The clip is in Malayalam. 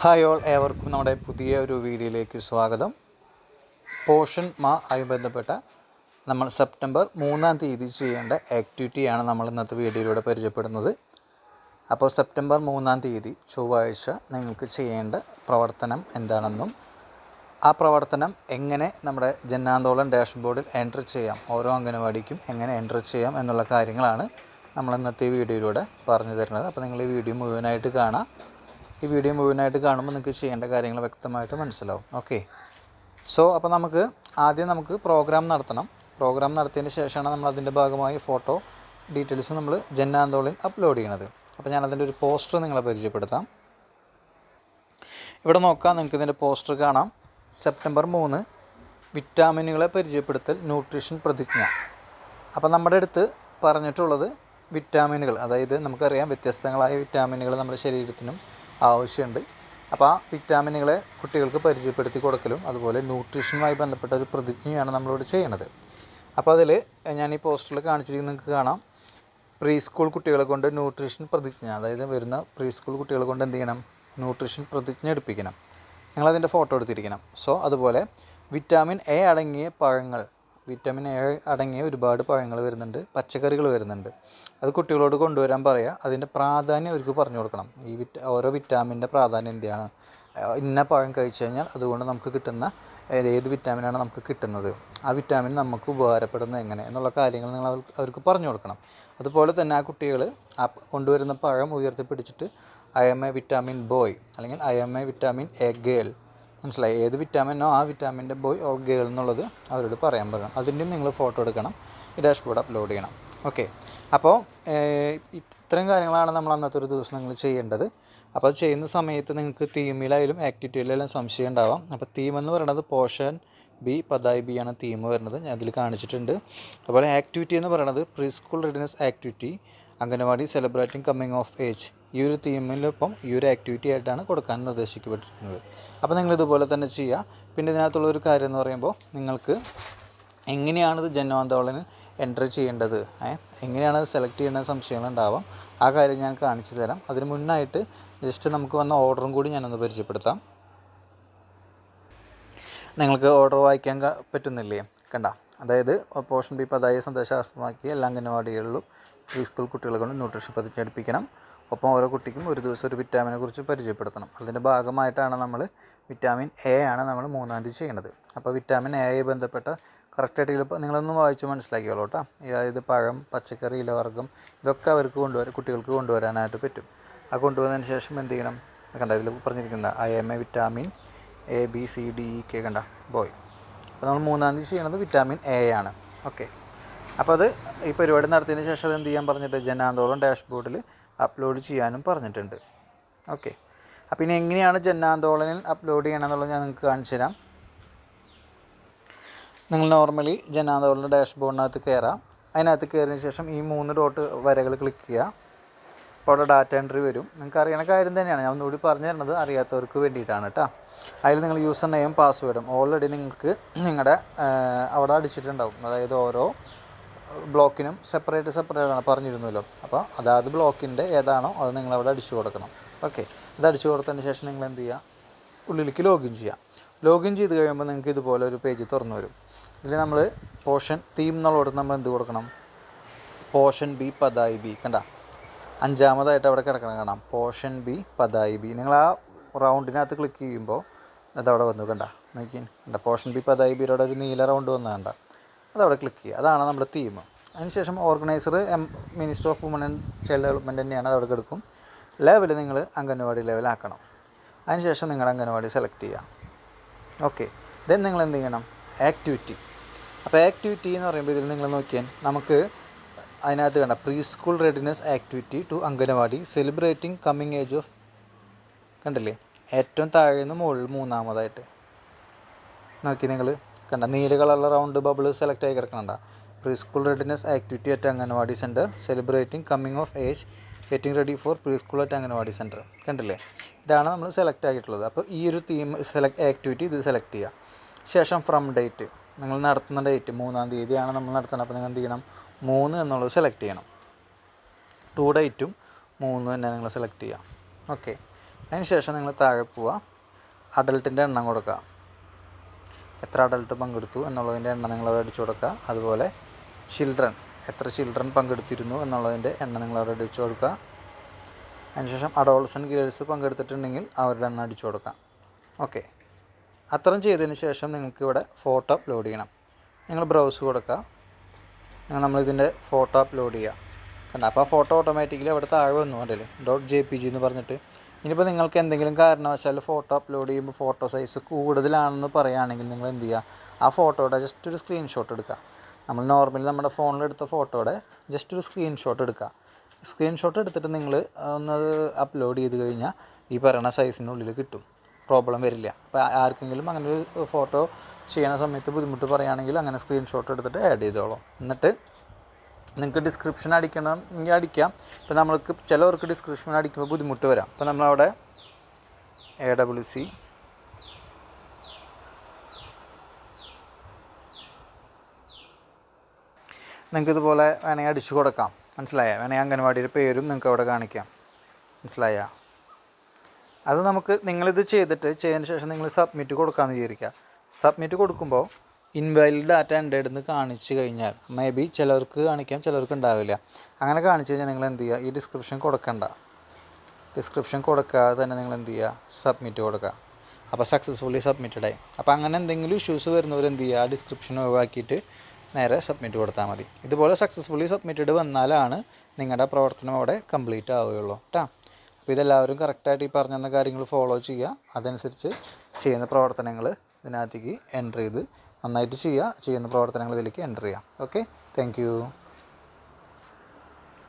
ഹായ് ഓൾ ഏവർക്കും നമ്മുടെ പുതിയ ഒരു വീഡിയോയിലേക്ക് സ്വാഗതം. പോഷൻ മാ ആയി ബന്ധപ്പെട്ട നമ്മൾ സെപ്റ്റംബർ മൂന്നാം തീയതി ചെയ്യേണ്ട ആക്ടിവിറ്റിയാണ് നമ്മൾ ഇന്നത്തെ വീഡിയോയിലൂടെ പരിചയപ്പെടുന്നത്. അപ്പോൾ സെപ്റ്റംബർ മൂന്നാം തീയതി ചൊവ്വാഴ്ച നിങ്ങൾക്ക് ചെയ്യേണ്ട പ്രവർത്തനം എന്താണെന്നും ആ പ്രവർത്തനം എങ്ങനെ നമ്മുടെ ജന്നാന്തോളം ഡാഷ്ബോർഡിൽ എൻട്രി ചെയ്യാം ഓരോ അംഗനവാടിക്കും എങ്ങനെ എൻട്രി ചെയ്യാം എന്നുള്ള കാര്യങ്ങളാണ് നമ്മൾ ഇന്നത്തെ വീഡിയോയിലൂടെ പറഞ്ഞു തരുന്നത്. അപ്പോൾ നിങ്ങൾ ഈ വീഡിയോ മുഴുവനായിട്ട് കാണാം. ഈ വീഡിയോ മുഴുവനായിട്ട് കാണുമ്പോൾ നിങ്ങൾക്ക് ചെയ്യേണ്ട കാര്യങ്ങൾ വ്യക്തമായിട്ട് മനസ്സിലാവും. ഓക്കെ സോ അപ്പോൾ നമുക്ക് ആദ്യം നമുക്ക് പ്രോഗ്രാം നടത്തണം. പ്രോഗ്രാം നടത്തിയതിന് ശേഷമാണ് നമ്മൾ അതിന്റെ ഭാഗമായി ഫോട്ടോ ഡീറ്റെയിൽസ് നമ്മൾ ജന്നാന്തോളിൽ അപ്ലോഡ് ചെയ്യണത്. അപ്പോൾ ഞാൻ അതിന്റെ ഒരു പോസ്റ്റർ നിങ്ങളെ പരിചയപ്പെടുത്താം. ഇവിടെ നോക്കാം നിങ്ങൾക്ക് ഇതിന്റെ പോസ്റ്റർ കാണാം. സെപ്റ്റംബർ മൂന്ന് വിറ്റാമിനുകളെ പരിചയപ്പെടുത്തൽ ന്യൂട്രീഷൻ പ്രതിജ്ഞ. അപ്പോൾ നമ്മുടെ അടുത്ത് പറഞ്ഞിട്ടുള്ളത് വിറ്റാമിനുകൾ അതായത് നമുക്കറിയാം വ്യത്യസ്തങ്ങളായ വിറ്റാമിനുകൾ നമ്മുടെ ശരീരത്തിനും ആവശ്യമുണ്ട്. അപ്പോൾ ആ വിറ്റാമിനുകളെ കുട്ടികൾക്ക് പരിചയപ്പെടുത്തി കൊടുക്കലും അതുപോലെ ന്യൂട്രീഷനുമായി ബന്ധപ്പെട്ട ഒരു പ്രതിജ്ഞയാണ് നമ്മളിവിടെ ചെയ്യണത്. അപ്പോൾ അതിൽ ഞാൻ ഈ പോസ്റ്ററിൽ കാണിച്ചിരിക്കുന്ന നിങ്ങൾക്ക് കാണാം. പ്രീ സ്കൂൾ കുട്ടികളെ കൊണ്ട് ന്യൂട്രീഷൻ പ്രതിജ്ഞ അതായത് വരുന്ന പ്രീ സ്കൂൾ കുട്ടികളെ കൊണ്ട് എന്ത് ചെയ്യണം? ന്യൂട്രീഷൻ പ്രതിജ്ഞ എടുപ്പിക്കണം. നിങ്ങളതിന്റെ ഫോട്ടോ എടുത്തിരിക്കണം. സോ അതുപോലെ വിറ്റാമിൻ എ അടങ്ങിയ പഴങ്ങൾ വിറ്റാമിൻ എ അടങ്ങിയ ഒരുപാട് പഴങ്ങൾ വരുന്നുണ്ട് പച്ചക്കറികൾ വരുന്നുണ്ട്. അത് കുട്ടികളോട് കൊണ്ടുവരാൻ പറയുക അതിന്റെ പ്രാധാന്യം അവർക്ക് പറഞ്ഞു കൊടുക്കണം. ഈ വിറ്റ ഓരോ വിറ്റാമിന്റെ പ്രാധാന്യം എന്താണ് ഇന്ന പഴം കഴിച്ചു കഴിഞ്ഞാൽ അതുകൊണ്ട് നമുക്ക് കിട്ടുന്ന ഏത് വിറ്റാമിനാണ് നമുക്ക് കിട്ടുന്നത്? ആ വിറ്റാമിൻ നമുക്ക് ഉപകാരപ്പെടുന്നത് എങ്ങനെ? എന്നുള്ള കാര്യങ്ങൾ നിങ്ങൾ അവർക്ക് പറഞ്ഞു കൊടുക്കണം. അതുപോലെ തന്നെ ആ കുട്ടികൾ ആ കൊണ്ടുവരുന്ന പഴം ഉയർത്തിപ്പിടിച്ചിട്ട് I am a vitamin boy അല്ലെങ്കിൽ I am a vitamin A girl മനസ്സിലായി. ഏത് വിറ്റാമിനോ ആ വിറ്റാമിന്റെ ബോയ് ഓർ ഗേൾ എന്നുള്ളത് അവരോട് പറയാൻ പറയണം. അതിന്റെയും നിങ്ങൾ ഫോട്ടോ എടുക്കണം. ഡാഷ് ബോർഡ് അപ്ലോഡ് ചെയ്യണം. ഓക്കെ അപ്പോൾ ഇത്തരം കാര്യങ്ങളാണ് നമ്മൾ അന്നത്തെ ഒരു ദിവസം നിങ്ങൾ ചെയ്യേണ്ടത്. അപ്പോൾ അത് ചെയ്യുന്ന സമയത്ത് നിങ്ങൾക്ക് തീമിലായാലും ആക്ടിവിറ്റിയിലായാലും സംശയം ഉണ്ടാവാം. അപ്പോൾ തീം എന്ന് പറയുന്നത് പോഷൻ ബി പതായി ബി ആണ് തീം വരുന്നത്. ഞാൻ അതിൽ കാണിച്ചിട്ടുണ്ട്. അതുപോലെ ആക്ടിവിറ്റി എന്ന് പറയുന്നത് preschool readiness activity Anganwadi celebrating coming of age ഈ ഒരു തീമിനൊപ്പം ഈ ഒരു ആക്ടിവിറ്റി ആയിട്ടാണ് കൊടുക്കാൻ നിർദ്ദേശിക്കപ്പെട്ടിരിക്കുന്നത്. അപ്പോൾ നിങ്ങൾ ഇതുപോലെ തന്നെ ചെയ്യുക പിന്നെ ഇതിനകത്തുള്ള ഒരു കാര്യം എന്ന് പറയുമ്പോൾ നിങ്ങൾക്ക് എങ്ങനെയാണിത് ജന്മാന്തോളനിൽ എന്റർ ചെയ്യേണ്ടത്? എങ്ങനെയാണ് സെലക്ട് ചെയ്യേണ്ട സംശയങ്ങളുണ്ടാവാം. ആ കാര്യം ഞാൻ കാണിച്ചു തരാം. അതിന് മുന്നായിട്ട് ജസ്റ്റ് നമുക്ക് വന്ന ഓർഡറും കൂടി ഞാനൊന്ന് പരിചയപ്പെടുത്താം. നിങ്ങൾക്ക് ഓർഡർ വായിക്കാൻ പറ്റുന്നില്ലേ? കണ്ട? അതായത് പോഷൻ ബി പതായ സന്ദേശാസ്പദമാക്കി എല്ലാ അംഗനവാടികളിലും പ്രീ സ്കൂൾ കുട്ടികളെ കൊണ്ട് ന്യൂട്രീഷൻ പതിച്ചടിപ്പിക്കണം. ഒപ്പം ഓരോ കുട്ടിക്കും ഒരു ദിവസം ഒരു വിറ്റാമിനെ കുറിച്ച് പരിചയപ്പെടുത്തണം. അതിന്റെ ഭാഗമായിട്ടാണ് നമ്മൾ വിറ്റാമിൻ എ ആണ് നമ്മൾ മൂന്നാം തീയതി ചെയ്യണത് അപ്പോൾ വിറ്റാമിൻ എയെ ബന്ധപ്പെട്ട കറക്റ്റായിട്ട് ഇപ്പോൾ നിങ്ങളൊന്ന് വായിച്ച് മനസ്സിലാക്കിയോളൂ കേട്ടോ. അതായത് പഴം പച്ചക്കറി ഇലവർഗം ഇതൊക്കെ അവർക്ക് കൊണ്ടുവരാൻ കുട്ടികൾക്ക് കൊണ്ടുവരാനായിട്ട് പറ്റും. ആ കൊണ്ടുവന്നതിന് ശേഷം എന്ത് ചെയ്യണം? കണ്ട ഇതിൽ പറഞ്ഞിരിക്കുന്ന I am a vitamin A B C D E K കണ്ട ബോയ് അപ്പോൾ നമ്മൾ മൂന്നാം തീയതി ചെയ്യണത് വിറ്റാമിൻ എ ആണ്. ഓക്കെ അപ്പോൾ അത് ഈ പരിപാടി നടത്തിയതിന് ശേഷം അത് എന്ത് ചെയ്യാൻ പറഞ്ഞിട്ട് ജനാന്തോളം ഡാഷ്ബോർഡിൽ അപ്ലോഡ് ചെയ്യാനും പറഞ്ഞിട്ടുണ്ട്. ഓക്കെ അപ്പം ഇനി എങ്ങനെയാണ് ജനാന്തോളനിൽ അപ്ലോഡ് ചെയ്യണം എന്നുള്ളത് ഞാൻ നിങ്ങൾക്ക് കാണിച്ചു തരാം. നിങ്ങൾ നോർമലി ജനാന്തോളിന്റെ ഡാഷ്ബോർഡിനകത്ത് കയറാം അതിനകത്ത് കയറിയ ശേഷം ഈ മൂന്ന് ഡോട്ട് വരകൾ ക്ലിക്ക് ചെയ്യുക. അപ്പോൾ അവിടെ ഡാറ്റ എൻട്രി വരും. നിങ്ങൾക്ക് അറിയണ കാര്യം തന്നെയാണ്. ഞാൻ ഒന്നുകൂടി പറഞ്ഞു തരുന്നത് അറിയാത്തവർക്ക് വേണ്ടിയിട്ടാണ് കേട്ടോ. അതിൽ നിങ്ങൾ യൂസർ നെയിം പാസ്വേഡും ഓൾറെഡി നിങ്ങൾക്ക് നിങ്ങളുടെ അവിടെ അടിച്ചിട്ടുണ്ടാവും. അതായത് ഓരോ ബ്ലോക്കിനും സെപ്പറേറ്റ് സെപ്പറേറ്റ് ആണ് പറഞ്ഞിരുന്നല്ലോ. അപ്പോൾ അതാത് ബ്ലോക്കിന്റെ ഏതാണോ അത് നിങ്ങളവിടെ അടിച്ചു കൊടുക്കണം. ഓക്കെ. അത് അടിച്ചു കൊടുത്തതിന് ശേഷം നിങ്ങൾ എന്ത് ചെയ്യുക? ഉള്ളിലേക്ക് ലോഗിൻ ചെയ്യുക. ലോഗിൻ ചെയ്ത് കഴിയുമ്പോൾ നിങ്ങൾക്ക് ഇതുപോലെ ഒരു പേജ് തുറന്നു വരും. ഇതിൽ നമ്മൾ പോഷൻ തീം എന്നുള്ളവിടെ നമ്മൾ എന്ത് കൊടുക്കണം? പോഷൻ ബി പതായി ബി. കണ്ട? അഞ്ചാമതായിട്ട് അവിടെ കിടക്കണം കാണാം. പോഷൻ ബി പതായി ബി. നിങ്ങൾ ആ റൗണ്ടിനകത്ത് ക്ലിക്ക് ചെയ്യുമ്പോൾ അതവിടെ വന്നു. കണ്ട? നോക്കി കണ്ട? പോഷൻ ബി പതായി ബിയുടെ ഒരു നീല റൗണ്ട് വന്നു. കണ്ട? അതവിടെ ക്ലിക്ക് ചെയ്യുക. അതാണ് നമ്മുടെ തീം അതിനുശേഷം organiser M minister of woman and child development തന്നെയാണ് അതവിടെ എടുക്കും. ലെവൽ നിങ്ങൾ അംഗൻവാടി ലെവലാക്കണം അതിനുശേഷം നിങ്ങളുടെ അംഗൻവാടി സെലക്ട് ചെയ്യുക. ഓക്കെ ദെൻ നിങ്ങൾ എന്ത് ചെയ്യണം? ആക്ടിവിറ്റി അപ്പോൾ ആക്ടിവിറ്റി എന്ന് പറയുമ്പോൾ ഇതിൽ നിങ്ങൾ നോക്കിയാൽ നമുക്ക് അതിനകത്ത് കണ്ട preschool readiness activity to Anganwadi celebrating coming age of കണ്ടില്ലേ? ഏറ്റവും താഴെ നിന്ന് മുകളിൽ മൂന്നാമതായിട്ട്. നോക്കി നിങ്ങൾ. കണ്ട നീല കളറുള്ള റൗണ്ട് ബബിൾ സെലക്ട് ആയി കിടക്കണ്ട preschool readiness activity at Anganwadi centre celebrating coming of age getting ready for preschool at Anganwadi centre കണ്ടില്ലേ? ഇതാണ് നമ്മൾ സെലക്ട് ആക്കിയിട്ടുള്ളത്. അപ്പോൾ ഈ ഒരു തീം സെലക്ട് ആക്ടിവിറ്റി ഇത് സെലക്ട് ചെയ്യുക ശേഷം ഫ്രം ഡേറ്റ് നിങ്ങൾ നടത്തുന്ന ഡേറ്റ് മൂന്നാം തീയതിയാണ് നമ്മൾ നടത്തുന്നത്. അപ്പോൾ നിങ്ങൾ എന്ത് ചെയ്യണം? മൂന്ന് എന്നുള്ളത് സെലക്ട് ചെയ്യണം. ടു ഡേറ്റും മൂന്ന് തന്നെ നിങ്ങൾ സെലക്ട് ചെയ്യുക ഓക്കെ അതിന് ശേഷം നിങ്ങൾ താഴെ പോവുക. അഡൽട്ടിന്റെ എണ്ണം കൊടുക്കുക. എത്ര അഡൾട്ട് പങ്കെടുത്തു എന്നുള്ളതിന്റെ എണ്ണം നിങ്ങൾ അവിടെ അടിച്ചു കൊടുക്കുക. അതുപോലെ ചിൽഡ്രൻ എത്ര ചിൽഡ്രൻ പങ്കെടുത്തിരുന്നു എന്നുള്ളതിന്റെ എണ്ണം നിങ്ങൾ അവിടെ അടിച്ചു കൊടുക്കുക. അതിനുശേഷം അഡോൾസൺ ഗേൾസ് പങ്കെടുത്തിട്ടുണ്ടെങ്കിൽ അവരുടെ എണ്ണം അടിച്ചു കൊടുക്കാം ഓക്കെ അത്രയും ചെയ്തതിന് ശേഷം നിങ്ങൾക്ക് ഇവിടെ ഫോട്ടോ അപ്ലോഡ് ചെയ്യണം. നിങ്ങൾ ബ്രൗസ് കൊടുക്കുക. നിങ്ങൾ നമ്മളിതിന്റെ ഫോട്ടോ അപ്ലോഡ് ചെയ്യുക. കണ്ട? അപ്പോൾ ആ ഫോട്ടോ ഓട്ടോമാറ്റിക്കലി അവിടെ താഴെ വന്നു കണ്ടില്ലേ ഡോട്ട് ജെ പി ജി എന്ന് പറഞ്ഞിട്ട്. ഇനിയിപ്പോൾ നിങ്ങൾക്ക് എന്തെങ്കിലും കാരണവശാൽ ഫോട്ടോ അപ്ലോഡ് ചെയ്യുമ്പോൾ ഫോട്ടോ സൈസ് കൂടുതലാണെന്ന് പറയുകയാണെങ്കിൽ നിങ്ങൾ എന്ത് ചെയ്യുക ആ ഫോട്ടോയുടെ ജസ്റ്റ് ഒരു സ്ക്രീൻഷോട്ട് എടുക്കുക. നമ്മൾ നോർമലി നമ്മുടെ ഫോണിൽ എടുത്ത ഫോട്ടോയുടെ ജസ്റ്റ് ഒരു സ്ക്രീൻഷോട്ട് എടുക്കുക. സ്ക്രീൻഷോട്ട് എടുത്തിട്ട് നിങ്ങൾ ഒന്ന് അപ്ലോഡ് ചെയ്ത് കഴിഞ്ഞാൽ ഈ പറയുന്ന സൈസിനുള്ളിൽ കിട്ടും. പ്രോബ്ലം വരില്ല. അപ്പോൾ ആർക്കെങ്കിലും അങ്ങനെ ഒരു ഫോട്ടോ ചെയ്യണ സമയത്ത് ബുദ്ധിമുട്ട് പറയുകയാണെങ്കിൽ അങ്ങനെ സ്ക്രീൻഷോട്ട് എടുത്തിട്ട് ആഡ് ചെയ്തോളാം. എന്നിട്ട് നിങ്ങൾക്ക് ഡിസ്ക്രിപ്ഷൻ അടിക്കണം അടിക്കാം. ഇപ്പോൾ നമ്മൾക്ക് ചിലവർക്ക് ഡിസ്ക്രിപ്ഷൻ അടിക്കുമ്പോൾ ബുദ്ധിമുട്ട് വരാം. അപ്പോൾ നമ്മളവിടെ എ ഡബ്ല്യു സി നിങ്ങൾക്ക് ഇതുപോലെ വേണമെങ്കിൽ അടിച്ചു കൊടുക്കാം. മനസ്സിലായ? വേണമെങ്കിൽ അംഗൻവാടിയുടെ പേരും നിങ്ങൾക്ക് അവിടെ കാണിക്കാം. മനസ്സിലായ? അത് നമുക്ക് നിങ്ങളിത് ചെയ്തിട്ട് ചെയ്തതിന് ശേഷം നിങ്ങൾ സബ്മിറ്റ് കൊടുക്കാമെന്ന് വിചാരിക്കുക. സബ്മിറ്റ് കൊടുക്കുമ്പോൾ ഇൻവാലിഡ് ഡാറ്റ എന്റെ അടുത്ത് കാണിച്ചു കഴിഞ്ഞാൽ മേ ബി ചിലർക്ക് കാണിക്കാം ചിലർക്ക് ഉണ്ടാവില്ല. അങ്ങനെ കാണിച്ചു കഴിഞ്ഞാൽ നിങ്ങൾ എന്ത് ചെയ്യുക? ഈ ഡിസ്ക്രിപ്ഷൻ കൊടുക്കണ്ട. ഡിസ്ക്രിപ്ഷൻ കൊടുക്കാതെ തന്നെ നിങ്ങൾ എന്ത് ചെയ്യുക? സബ്മിറ്റ് കൊടുക്കുക. അപ്പോൾ സക്സസ്ഫുള്ളി സബ്മിറ്റഡ് ആയി. അപ്പോൾ അങ്ങനെ എന്തെങ്കിലും ഇഷ്യൂസ് വരുന്നവർ എന്ത് ചെയ്യുക? ആ ഡിസ്ക്രിപ്ഷൻ ഒഴിവാക്കിയിട്ട് നേരെ സബ്മിറ്റ് കൊടുത്താൽ മതി. ഇതുപോലെ സക്സസ്ഫുള്ളി സബ്മിറ്റഡ് വന്നാലാണ് നിങ്ങളുടെ പ്രവർത്തനം അവിടെ കംപ്ലീറ്റ് ആവുകയുള്ളൂ. കേട്ടോ അപ്പോൾ ഇതെല്ലാവരും കറക്റ്റായിട്ട് ഈ പറഞ്ഞ കാര്യങ്ങൾ ഫോളോ ചെയ്യുക. അതനുസരിച്ച് ചെയ്യുന്ന പ്രവർത്തനങ്ങൾ ഇതിനകത്തേക്ക് എന്റർ ചെയ്ത് നന്നായിട്ട് ചെയ്യുക ചെയ്യുന്ന പ്രവർത്തനങ്ങൾ ഇതിലേക്ക് എന്റർ ചെയ്യാം ഓക്കെ താങ്ക്